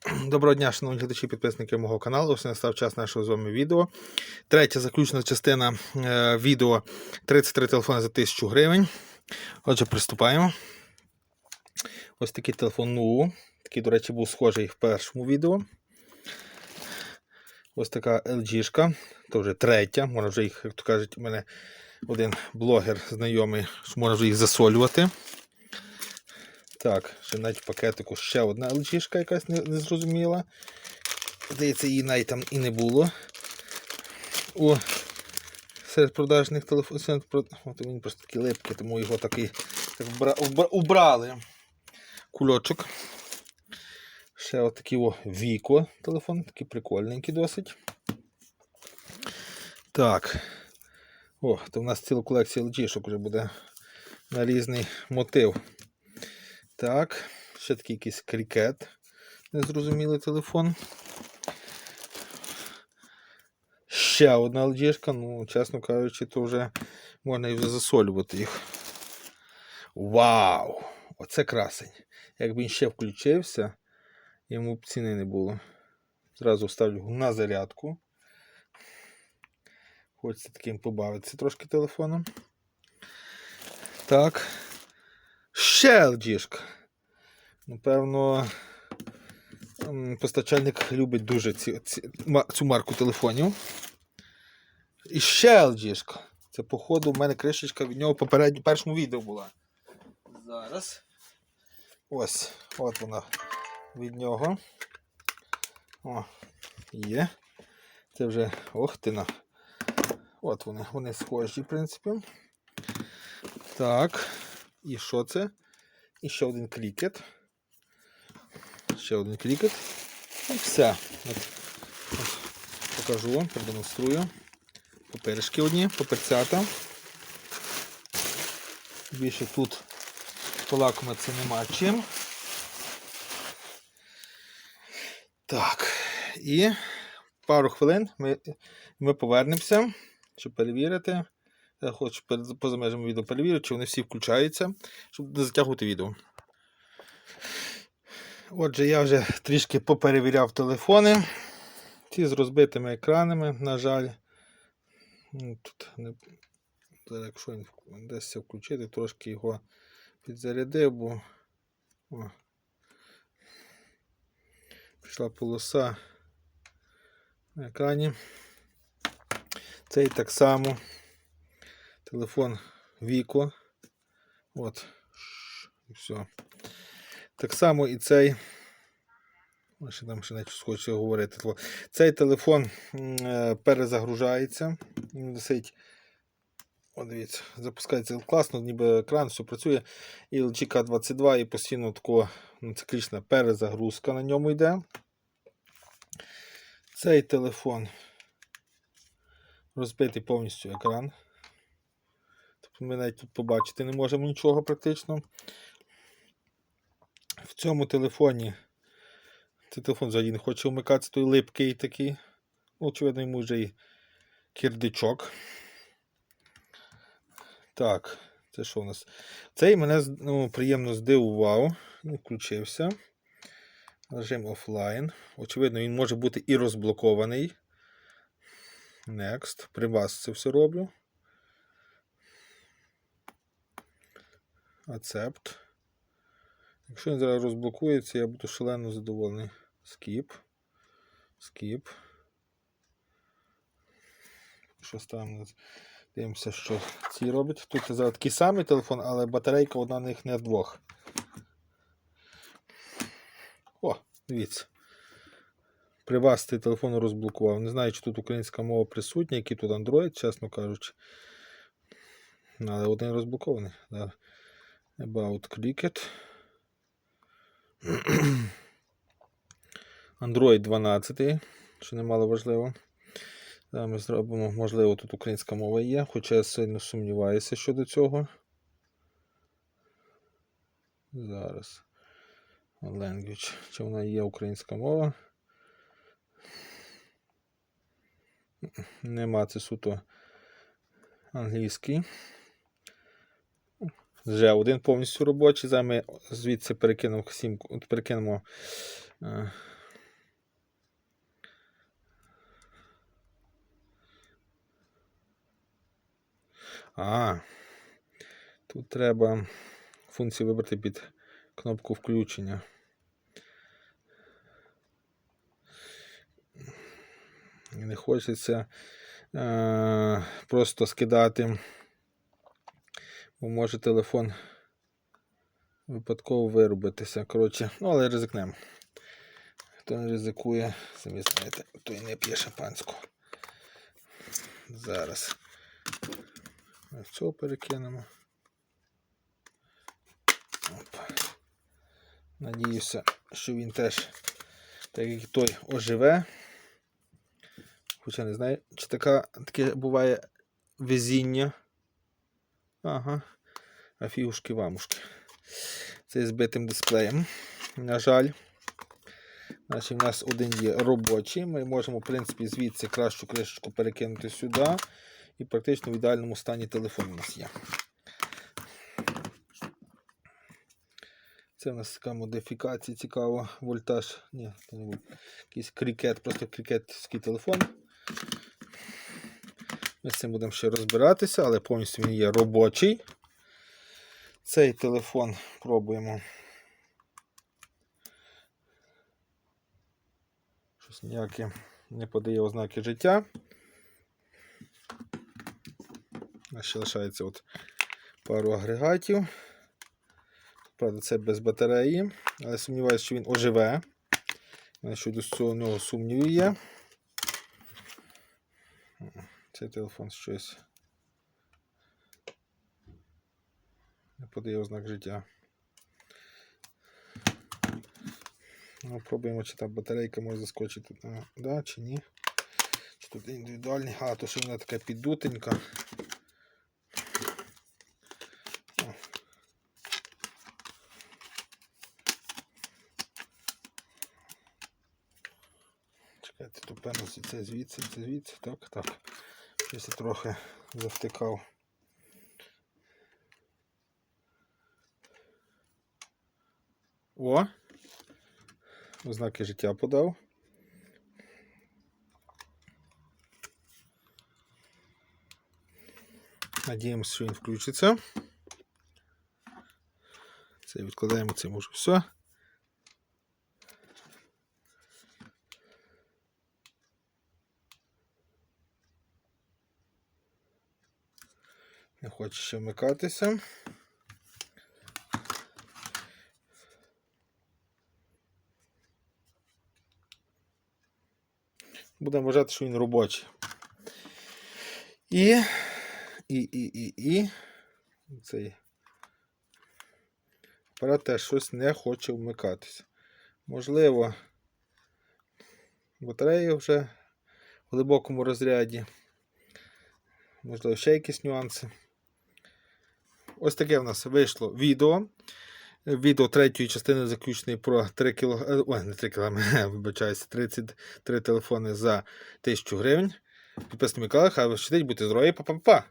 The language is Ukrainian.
Доброго дня, шановні глядачі, підписники мого каналу. Ось настав час нашого з вами відео. Третя заключна частина е, відео 33 телефони за 1000 гривень. Отже, приступаємо. Ось такий телефон ну, Такий, до речі, був схожий в першому відео. Ось така LG, то вже третя. Можна вже їх, як то кажуть, у мене один блогер знайомий, що можна вже їх засолювати. Так, ще навіть в пакетику ще одна LG якась незрозуміла. Здається, її навіть там і не було. О, серед продажних телефонів. От він просто такі липкі, тому його такий так вбра... вбра- убрали. Кульочок. Ще отакий о Віко телефон, такий прикольненький досить. Так. О, то в нас ціла колекція LG вже буде на різний мотив. Так, ще такий якийсь крикет. Незрозумілий телефон. Ще одна LG, ну, чесно кажучи, то вже можна і засолювати їх. Вау! Оце красень. Якби він ще включився, йому б ціни не було. Зразу ставлю на зарядку. Хочеться таким побавитися трошки телефоном. Так. Ще. Напевно, постачальник любить дуже ці, ці, цю марку телефонів. І ще. Це, походу, в мене кришечка від нього в попередньому першому відео була. Зараз. Ось, от вона від нього. О, є. Це вже ох ти на. От вони, вони схожі, в принципі. Так. І що це? І ще один клікет. Ще один клікет. І все. От, от, покажу вам, продемонструю. Паперишки одні, паперцята. Більше тут полакомитися нема чим. Так. І пару хвилин ми, ми повернемося, щоб перевірити. Я хочу перед поза межами відео перевірити, чи вони всі включаються, щоб не затягувати відео. Отже, я вже трішки поперевіряв телефони. Ці з розбитими екранами, на жаль. Ну, Тут не... Зараз, якщо він десь включити, трошки його підзарядив, бо О. пішла полоса на екрані. Цей так само. Телефон Віко. От. І все. Так само і цей. Ще там ще не хочу говорити. Цей телефон е, перезагружається. Він висить. О, дивіться, запускається класно, ніби екран, все працює. І LG K22 і постійно така ну, циклічна перезагрузка на ньому йде. Цей телефон розбитий повністю екран. Ми навіть тут побачити не можемо нічого практично. В цьому телефоні цей телефон взагалі не хоче вмикатися, той липкий такий. Ну, Очевидно, йому вже і кірдичок. Так, це що у нас? Цей мене ну, приємно здивував. Він включився. Режим офлайн. Очевидно, він може бути і розблокований. Next. При вас це все роблю. Accept. Якщо він зараз розблокується, я буду шалено задоволений. Skip. Skip. Що ставимо? Дивимося, що ці роблять. Тут зараз такий самий телефон, але батарейка одна на них не двох. О, дивіться. При вас цей телефон розблокував. Не знаю, чи тут українська мова присутня, який тут Android, чесно кажучи. Але один розблокований. About Cricket. Android 12, що немало важливо. Зараз ми зробимо, можливо, тут українська мова є, хоча я сильно сумніваюся щодо цього. Зараз. Language. Чи вона є українська мова? Нема це суто англійський вже один повністю робочий. Зараз ми звідси перекинув, сімку, перекинемо. Е, а, тут треба функцію вибрати під кнопку включення. Не хочеться е просто скидати бо може телефон випадково вирубитися. Коротше, ну але ризикнемо. Хто не ризикує, самі знаєте, той не п'є шампанську. Зараз. Ось цього перекинемо. Опа. Надіюся, що він теж, так як і той, оживе. Хоча не знаю, чи така, таке буває везіння. Ага. А фігушки вамушки. Це з битим дисплеєм. На жаль. Значить, у нас один є робочий. Ми можемо, в принципі, звідси кращу кришечку перекинути сюди. І практично в ідеальному стані телефон у нас є. Це у нас така модифікація цікава. Вольтаж. Ні, це не вольт. Якийсь крикет, просто крикетський телефон. Ми з цим будемо ще розбиратися, але повністю він є робочий. Цей телефон пробуємо. Щось ніяке не подає ознаки життя. Нас ще лишається от пару агрегатів. Правда, це без батареї, але сумніваюся, що він оживе. Щодо цього нього сумнівів є. Цей телефон щось не подає ознак життя. Ну, пробуємо, чи та батарейка може заскочити. А, да, чи ні. Чи тут індивідуальний. А, то що вона така піддутенька. Чекайте, то певно це звідси, це звідси. Так, так. Щось трохи завтикав. О! Ознаки життя подав. Надіємося, що він включиться. Це відкладаємо це може все. Не хоче ще вмикатися. Будемо вважати, що він робочий. І, і, і, і, і цей апарат теж щось не хоче вмикатися. Можливо, батарея вже в глибокому розряді. Можливо, ще якісь нюанси. Ось таке в нас вийшло відео. Відео третьої частини заключеної про 3 кг... Ой, не 3 кг, вибачаюся, 33 телефони за 1000 гривень. Підписуйтесь на хай вас щитить, будьте здорові, па-па-па!